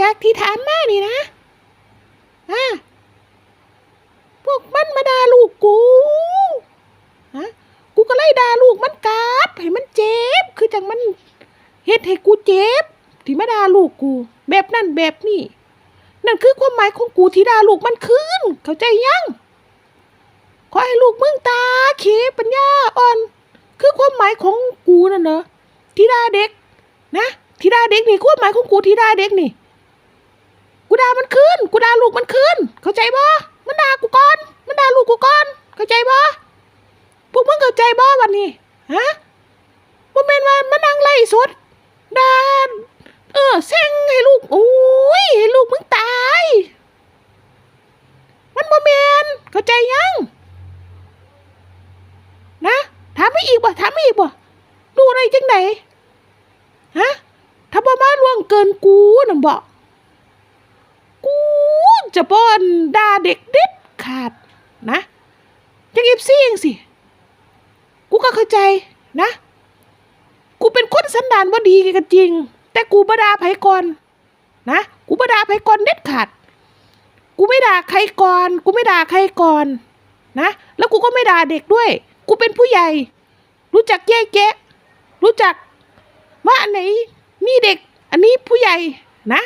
จากที่ถามมานี่นะอะพวกมันมาด่าลูกกูฮะกูก็ไล่ด่าลูกมันกลับให้มันเจ็บ คือจังมันเฮ็ดให้กูเจ็บ ที่มาด่าลูกกู แบบนั่นแบบนี้นั่นคือความหมายของกูที่ด่าลูกมันคืนเข้าใจยังขอให้ลูกมึงตาเขปัญญาอ่อน คือความหมายของกูนั่นเนอะที่ด่าเด็ก นะที่ด่าเด็กนี่ความหมายของกูที่ด่าเด็กนี่ กูด่ามันคืนกูด่าลูกมันคืนเข้าใจบ่มันด่ากูก่อน มันด่าลูกกูก่อน เข้าใจบ่พวกมึงเข้าใจบ่วันนี้ฮะบ่แม่นว่ามานั่งไล่สดด่าเออแซงให้ลูกโอ้ยให้ลูกมึงตาย มันบ่แม่นเข้าใจยัง นะถามไม่อีกบ่ถามไม่อีกบ่ดูอะไรจังไหนฮะถ้าบ่มาล่วงเกินกูน่ะบ่กู จะบ่อนด่าเด็กเด็ดขาดนะจังอีบซี่จังสิ กูก็เข้าใจนะ กูเป็นคนสันดานบ่าดีกันจริง แต่กูบดาไผก่อน นะ กูบดาไผก่อนเด็ดขาด กูไม่ด่าใครก่อน กูไม่ด่าใครก่อน นะ แล้วกูก็ไม่ด่าเด็กด้วย กูเป็นผู้ใหญ่ รู้จักแยกแยะ รู้จักว่าอันไหนมีเด็ก อันนี้ผู้ใหญ่นะ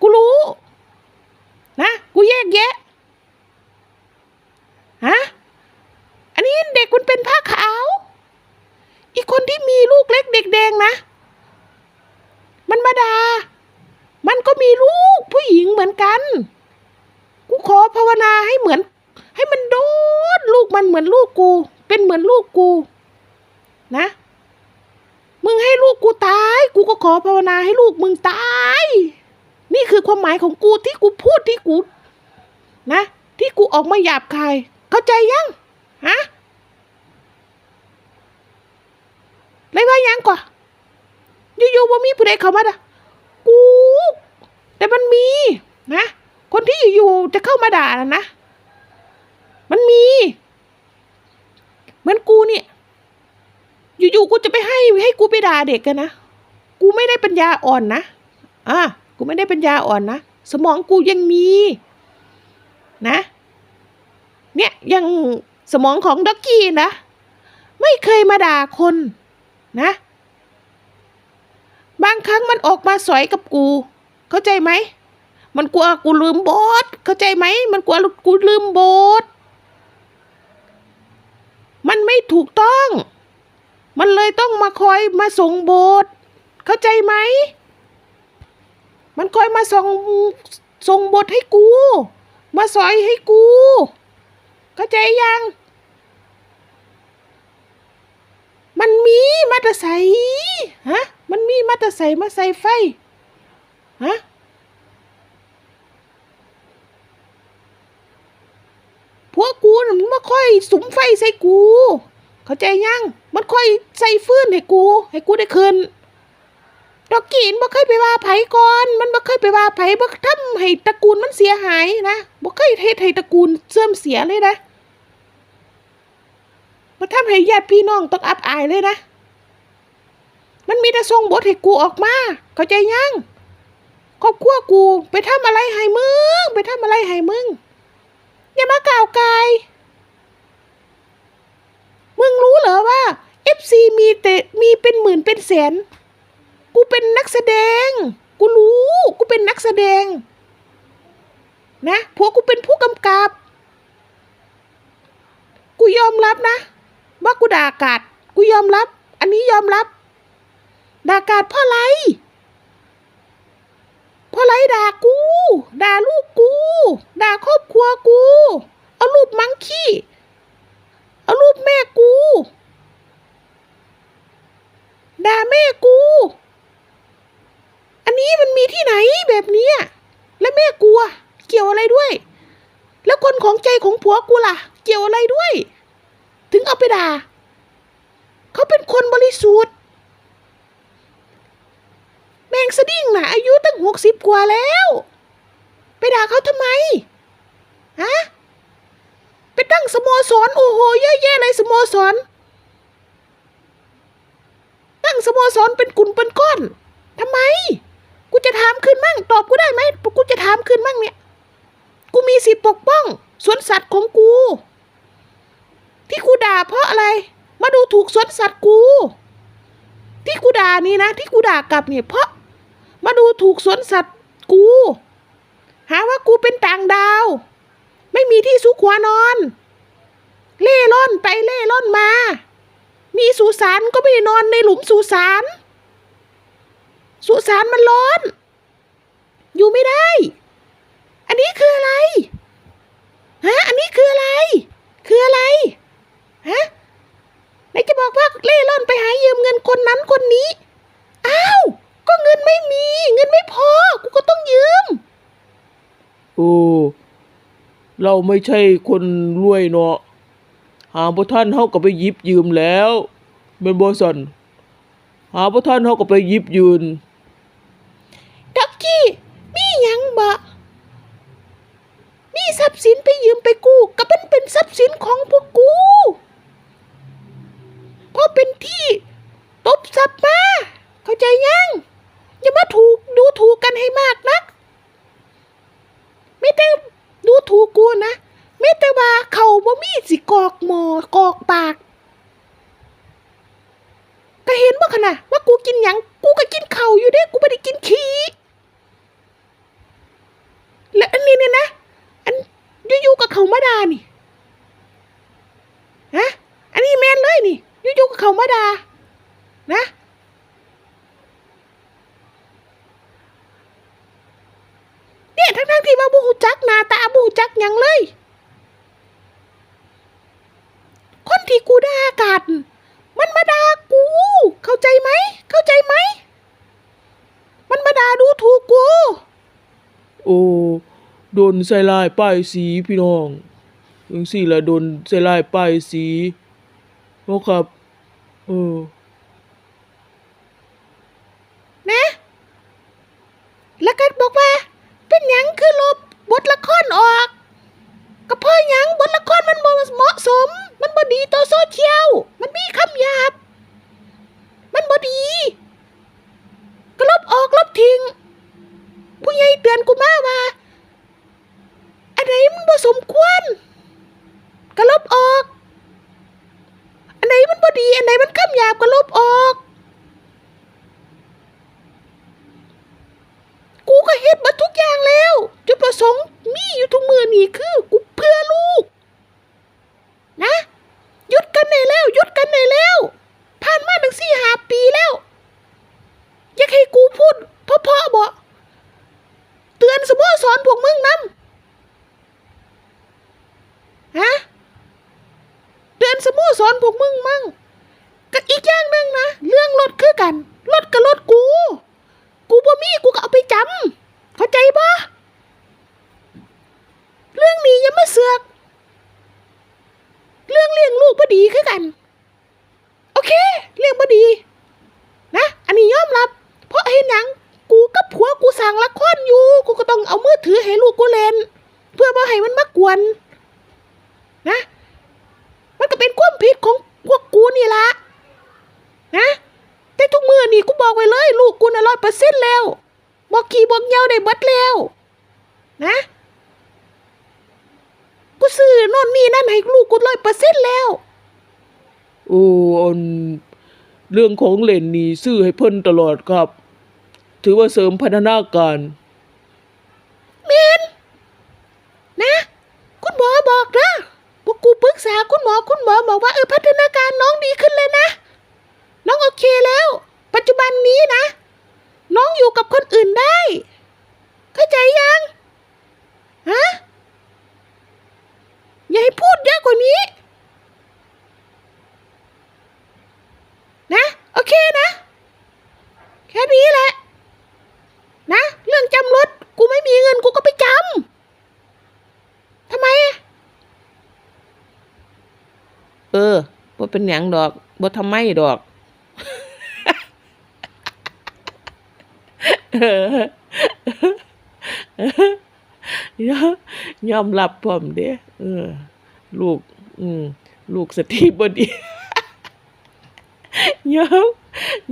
กูรู้ นะกูแยกแยะฮะอันนี้เด็กมันเป็นผ้าขาว อีกคนที่มีลูกเล็กเด็กแดงนะ มันมาดา มันก็มีลูกผู้หญิงเหมือนกัน กูขอภาวนาให้เหมือน ให้มันโดนลูกมันเหมือนลูกกู เป็นเหมือนลูกกู นะ มึงให้ลูกกูตาย กูก็ขอภาวนาให้ลูกมึงตาย นี่คือความหมายของกูที่กูพูดที่กู นะ ที่กูออกมาหยาบคาย เข้าใจยังฮะเลยว่ายังก่ออยู่ๆว่ามีผู้ใดเข้ามาด่ากู แต่มันมี นะ คนที่อยู่ๆจะเข้ามาด่านะนะ มันมี เหมือนกูเนี่ย อยู่ๆกูจะไปให้ให้กูไปด่าเด็กกันนะ กูไม่ได้ปัญญาอ่อนนะ อะ กูไม่ได้ปัญญาอ่อนนะ สมองกูยังมี นะ เนี่ยยังสมองของด็อกกี้นะ ไม่เคยมาด่าคนนะ บางครั้งมันออกมาสอยกับกู เข้าใจไหม มันกลัวกูลืมบทเข้าใจไหม มันกลัวกูลืมบทมันไม่ถูกต้อง มันเลยต้องมาคอยมาส่งโบทเข้าใจไหม มันคอยมาส่งส่งบทให้กู มาสอยให้กูเข้าใจยัง มันมีมาตะใสฮะ มันมีมาตะใสมาใส่ไฟ ฮะพวกกูมันมาค่อยสุมไฟใส่กู เข้าใจยัง มันค่อยใส่ฟื้นให้กู ให้กูได้คืน ดอกกีนบ่เคยไปว่าไผก่อน มันบ่เคยไปว่าไผบ่ทำให้ตระกูลมันเสียหายนะบ่เคยเฮ็ดให้ตระกูลเสื่อมเสียเลยนะบ่ทำให้ญาติพี่น้องต้องอับอายเลยนะ มันมีแต่ส่งบทให้กูออกมา เข้าใจยังครอบครัวกู ไปทำอะไรให้มึง ไปทำอะไรให้มึง อย่ามากล่าวกาย มึงรู้เหรอว่า FC มีแต่มีเป็นหมื่นเป็นแสน เป็นนักแสดง กูรู้ กูเป็นนักแสดง นะพวกกูเป็นผู้กำกับ กูยอมรับนะ ว่ากูด่ากาดกูยอมรับ อันนี้ยอมรับ ด่ากาดเพราะอะไรเพราะอะไรด่ากู ด่าลูกกู ด่าครอบครัวกู เอารูปมังคีเอารูปแม่กู ด่าแม่กู อันนี้มันมีที่ไหนแบบนี้แล้วแม่กูอะเกี่ยวอะไรด้วย แล้วคนของใจของผัวกูล่ะ เกี่ยวอะไรด้วย ถึงเอาไปด่าเขาเป็นคนบริสุทธิ์แมงสดิ้งน่ะ อายุตั้งหกสิบกว่าแล้ว ไปด่าเขาทำไมฮะไปตั้งสโมสรโอ้โหเยอะแยะเลยสโมสรตั้งสโมสรเป็นกลุ่มเป็นก้อนทำไม จะถามคืนมั่ง ตอบกูได้ไหมกูจะถามคืนมั่งเนี่ย กูมีสิทธิ์ปกป้องสวนสัตว์ของกู ที่กูด่าเพราะอะไร มาดูถูกสวนสัตว์กู ที่กูด่านี่นะ ที่กูด่ากลับเนี่ยเพราะ มาดูถูกสวนสัตว์กู หาว่ากูเป็นต่างดาว ไม่มีที่ซุกหัวนอน เล่ร่อนไปเล่ร่อนมา มีสุสานก็ไม่ได้นอนในหลุมสุสาน สุสานมันร้อน อยู่ไม่ได้ อันนี้คืออะไร ฮะ อันนี้คืออะไร คืออะไร ฮะไหนจะบอกว่าเล่ร่อนไปหายืมเงินคนนั้นคนนี้ อ้าว ก็เงินไม่มี เงินไม่พอ กูก็ต้องยืม โอ้ เราไม่ใช่คนรวยเนาะ หาบ่ท่านเฮาก็ไปยิบยืมแล้วแม่นบ่ซั่นหาบ่ท่านเฮาก็ไปยิบยืน ด็อกกี้ มีหยังบ่มีทรัพ ย์สินไปยืมไปกู้ก็มันเป็นทรัพย์สินของพวกกูเพราะเป็นที่ตบทรัพย์มาเข้าใจยังอย่ามาถูกดูถูกกันให้มากนัก ไม่แต่ดูถูกกูนะไม่แต่ว่าเขาบ่มีสิกอกหมอกอกปากก็เห็นบ่ขนาดว่ากูกินหยังกูก็กินเข่าอยู่เด้กูไม่ได้กินขี้และอันนี้เนี่ยนะ อันอยู่ๆกับเขามาดานี่ฮะอันนี้แมนเลยนี่อยู่ๆกับเขามาดานะเนี่ยทั้งๆที่ว่าบูฮูจักนาตาบูจักยังเลย คนที่กูด่ากันมันมาด่ากู เข้าใจไหม เข้าใจไหม มันมาด่าดูถูกกู โอ้ โดนใส่ลายป้ายสีพี่น้องจังซี่ละโดนใส่ลายป้ายสีเนาะครับ เออนะ แล้วก็บอกว่า เป็นหยังคือลบบทละครออก ก็เพราะหยังบทละครมันบ่เหมาะสม มันบ่ดีต่อโซเชียล มันมีคำหยาบ มันบ่ดี ก็ลบออกลบทิ้ง ผู้ใหญ่เตือนกูมาว่า อันไหนมันบ่สมควร ก็ลบออก อันไหนมันบ่ดี อันไหนมันคำหยาบก็ลบออก กูก็เฮ็ดมาทุกอย่างแล้ว จุด ประสงค์มีอยู่ทุกมือนี่คือกูเพื่อลูก นะหยุดกันได้แล้วหยุดกันได้แล้วผ่านมาหนึ่งสี่หาปีแล้ว อยากให้กูพูดเพราะๆบ่เตือนสโมสรพวกมึงนำฮะเตือนสโมสรพวกมึงมั่งก็อีกอย่างหนึ่งนะเรื่องรถคือกันรถกับรถกู กูบ่มีกูก็เอาไปจำเข้าใจปะ เรื่องนี้อย่ามาเสือก เรื่องเลี้ยงลูกบ่ดีคือกัน โอเค เลี้ยงบ่ดี นะ อันนี้ยอมรับ เพราะเห็นหยัง กูกับผัวกูสั่งละครอยู่ กูก็ต้องเอามือถือให้ลูกกูเล่น เพื่อบ่ให้มันมากวน นะ มันก็เป็นความผิดของพวกกูนี่ละนะแต่ทุกมือนี่กูบอกไว้เลย ลูกกูน่ะร้อยเปอร์เซ็นต์แล้วบอกขี่บอกเหยาได้บิดแล้ว นะ กูซื้อโน่นนี่นั่นให้ลูกกูร้อยเปอร์เซ็นต์แล้ว โอ้อันเรื่องของเล่นนี่ซื้อให้เพิ่นตลอดครับ ถือว่าเสริมพัฒนาการเมนนะ คุณหมอบอกนะพวกกูปรึกษาคุณหมอคุณหมอบอกว่าเออพัฒนาการน้องดีขึ้นเลยนะ น้องโอเคแล้ว ปัจจุบันนี้นะ น้องอยู่กับคนอื่นได้ เข้าใจยัง ฮะ อย่าให้พูดเยอะก ว่านี้ นะ โอเคนะ แค่นี้แหละ นะ เรื่องจำรถ กูไม่มีเงินกูก็ไปจำทำไม เออบ่เป็นหยังดอกบ่ทำไมดอก เออยอมรับพร้อมเด้เออ ลูก อืม ลูกสติบ่ดียอม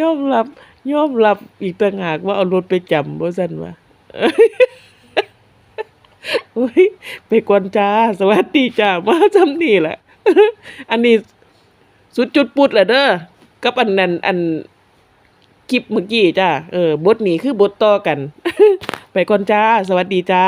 ยอมรับยอมรับอีกต่างหากว่าเอารถไปจำบ่ซั่นว่าโอ้ยไปก่อนจ้า สวัสดีจ้ามาจำนี่แหละ อันนี้สุดจุดปุดแหละเด้อกับอันนั้นอันคลิปเมื่อกี้จ้าเออบทนี้คือบทต่อกัน ไปก่อนจ้า สวัสดีจ้า